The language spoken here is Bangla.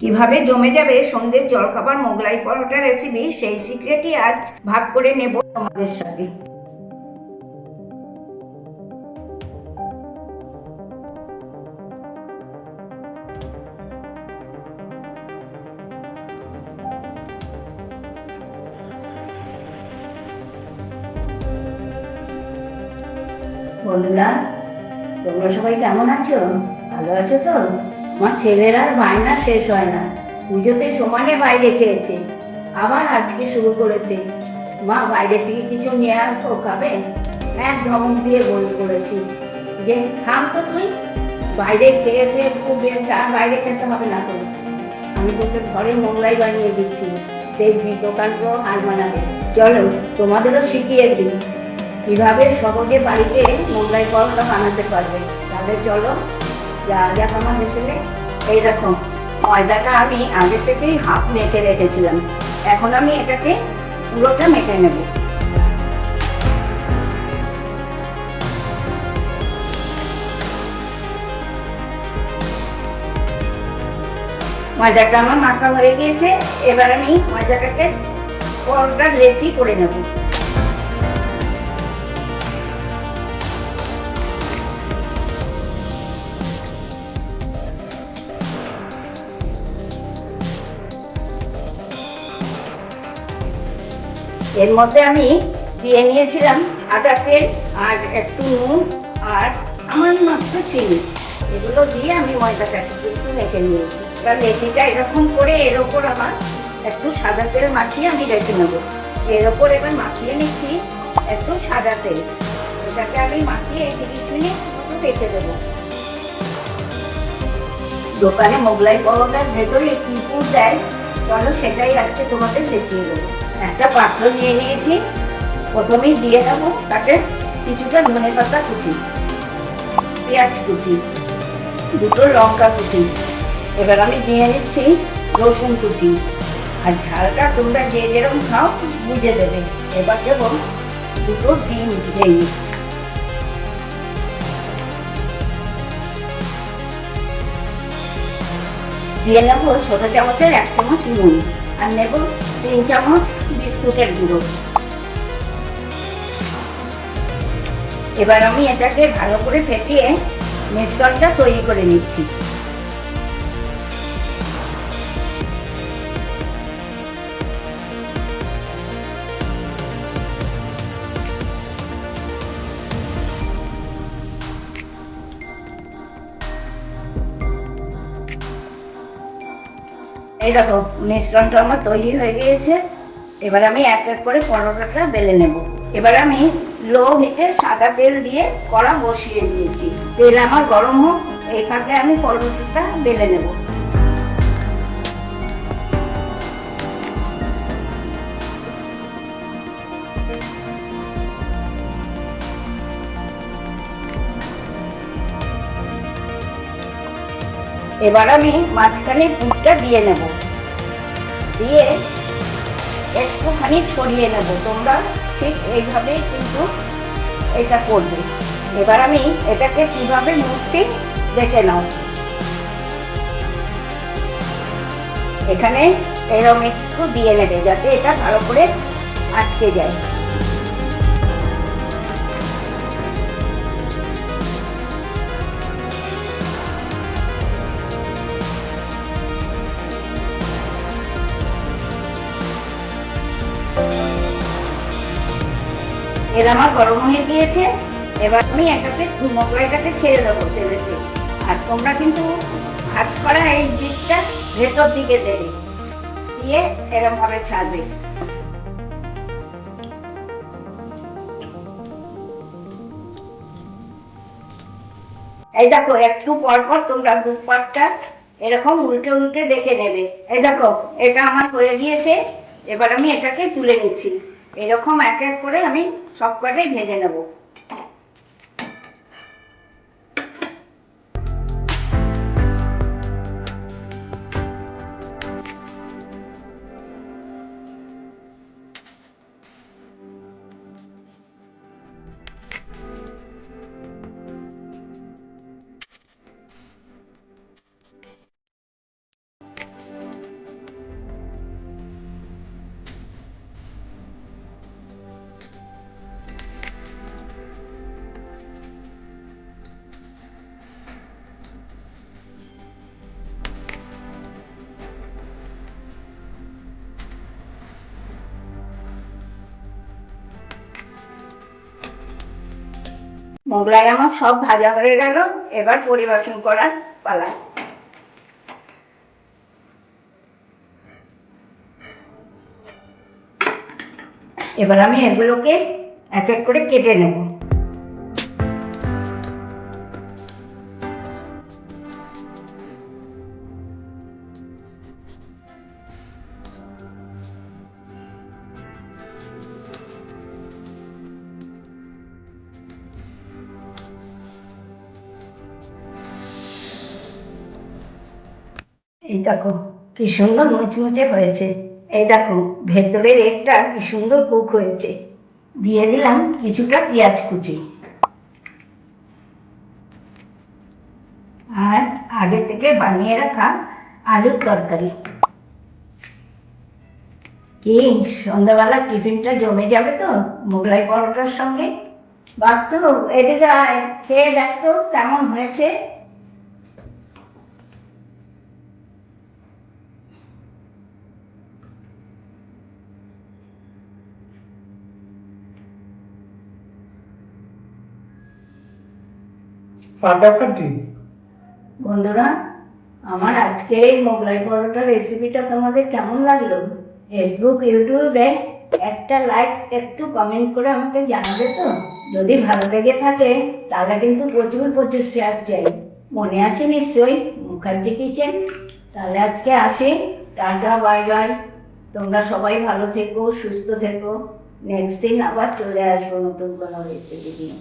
কীভাবে জমে যাবে সন্ধ্যের জলখাবার, মোগলাই পরোটা রেসিপি সেই সিক্রেটই আজ ভাগ করে নেব তোমাদের সাথে। বন্ধুরা, তোমরা সবাই কেমন আছো? ভালো আছো তো? আমার ছেলের আর বায়না শেষ হয় না। পুজোতে সমানে বাইরে খেয়েছে। আবার আজকে শুরু করেছে। মা, বাইরে থেকে কিছু নিয়ে আসব, খাবে? এক ধমক দিয়ে বল করেছি। যে খাম তো তুই। বাইরে খেয়ে খেয়ে খুব আর বাইরে খেতে হবে না তো আমি তোকে ঘরে মোগলাই বানিয়ে দিচ্ছি। দেখবি দোকানকেও হার মানাবে চলো, তোমাদেরও শিখিয়ে দিই। কীভাবে সহজে বাড়িতে মোগলাই পরোটা বানাতে পারবে? তাহলে চলো, যা যা আমার হিসেবে এইরকম ময়দাটা আমি আগে থেকেই হাফ মেখে রেখেছিলাম। এখন আমি এটাকে পুরোটা মেখে নেব। ময়দাটা আমার মাখা হয়ে গিয়েছে, এবার আমি ময়দাটাকে পরোটা লেচি করে নেব। এর মধ্যে আমি দিয়ে নিয়েছিলাম আদা তেল আর একটু নুন আর আমার মাত্র চিনি। এগুলো দিয়ে আমি ময়দাটাকে একটু মেখে নিয়েছি। এবার লেচিটা এরকম করে এর ওপর আমার একটু সাদা তেল মাখিয়ে আমি রেখে নেব। এর ওপর এবার মাখিয়ে নিচ্ছি একটু সাদা তেল। এটাকে আমি মাখিয়ে তিরিশ মিনিট রেখে দেবো। দোকানে মোগলাই পরোটার ভেতরে কি দেয়, চলো সেটাই আজকে তোমাদের দেখিয়ে দেবো। একটা পাত্র নিয়ে নিয়েছি। প্রথমেই দিয়ে দেবো তাতে কিছুটা ধনে পাতা কুচি, পেঁয়াজ কুচি, দুটো লঙ্কা কুচি। এবার আমি দিয়ে নিচ্ছি রসুন কুচি। আর ঝালটা তোমরা যে যেরকম খাও বুঝে দেবে। এবার দেবো দুটো ডিম ভেঙে। দিয়ে নেব ছোট চামচের এক চামচ নুন। আর নেব তিন চামচ বিস্কুটের গুঁড়ো এবার আমি এটাকে ভালো করে ফেটিয়ে মিশ্রণটা তৈরি করে নিচ্ছি। এই দেখো, মিশ্রণটা আমার তৈরি হয়ে গিয়েছে। এবার আমি এক এক করে পরোটাটা বেলে নেব। এবার আমি লো হিটে সাদা তেল দিয়ে কড়া বসিয়ে দিয়েছি। তেল আমার গরম হোক, এই ফাঁকে আমি পরোটাটা বেলে নেব। এবার আমি মাঝখানে পুরটা দিয়ে নেব। দিয়ে একটুখানি ছড়িয়ে নেব। তোমরা ঠিক এইভাবে কিন্তু এটা করবে। এবার আমি এটাকে কীভাবে মুছছি দেখে নাও। এখানে এরকম একটু দিয়ে নেবে যাতে এটা ভালো করে আটকে যায়। এর আমার গরম হয়ে গিয়েছে। এবার আমি এটাতে মশলাটাকে ছেড়ে দেবো তেলেতে। আর তোমরা কিন্তু ভাজ করা এই দিকটা ভেতর দিকে দেবে। দিয়ে এরকম ভাবে ছাড়বে। এই দেখো, একটু পর পর তোমরা দু পাটটা এরকম উল্টে উল্টে দেখে নেবে। এই দেখো, এটা আমার হয়ে গিয়েছে। এবার আমি এটাকে তুলে নিচ্ছি। এরকম এক এক করে আমি সব কটাই ভেজে নেব। মোগলাই আমার সব ভাজা হয়ে গেল, এবার পরিবেশন করার পালা। এবার আমি এগুলোকে এক এক করে কেটে নেব। এই দেখো, কি সুন্দর মুচমুচে হয়েছে। এই দেখো, ভেতরের একটা কি সুন্দর কুক হয়েছে। দিয়ে দিলাম কিছুটা পেঁয়াজ কুচি। আর আগে থেকে বানিয়ে রাখা আলুর তরকারি। কি সন্ধ্যাবেলা টিফিনটা জমে যাবে তো, মোগলাই পরোটার সঙ্গে? বাপ্তু এদিকে আয়, খেয়ে দেখ তো, কেমন হয়েছে? ফাটাফাটি বন্ধুরা, আমার আজকে এই মোগলাই পরোটার রেসিপিটা তোমাদের কেমন লাগল? ফেসবুক ইউটিউবে একটা লাইক একটু কমেন্ট করে আমাকে জানাবে তো? যদি ভালো লেগে থাকে, তাহলে কিন্তু প্রচুর প্রচুর শেয়ার চাই। মনে আছে নিশ্চয়ই, মুখার্জি কিচেন তাহলে আজকে আসি। টাটা বাই বাই তোমরা সবাই ভালো থেকো, সুস্থ থেকো। নেক্সট দিন আবার চলে আসব নতুন কোনো রেসিপি নিয়ে।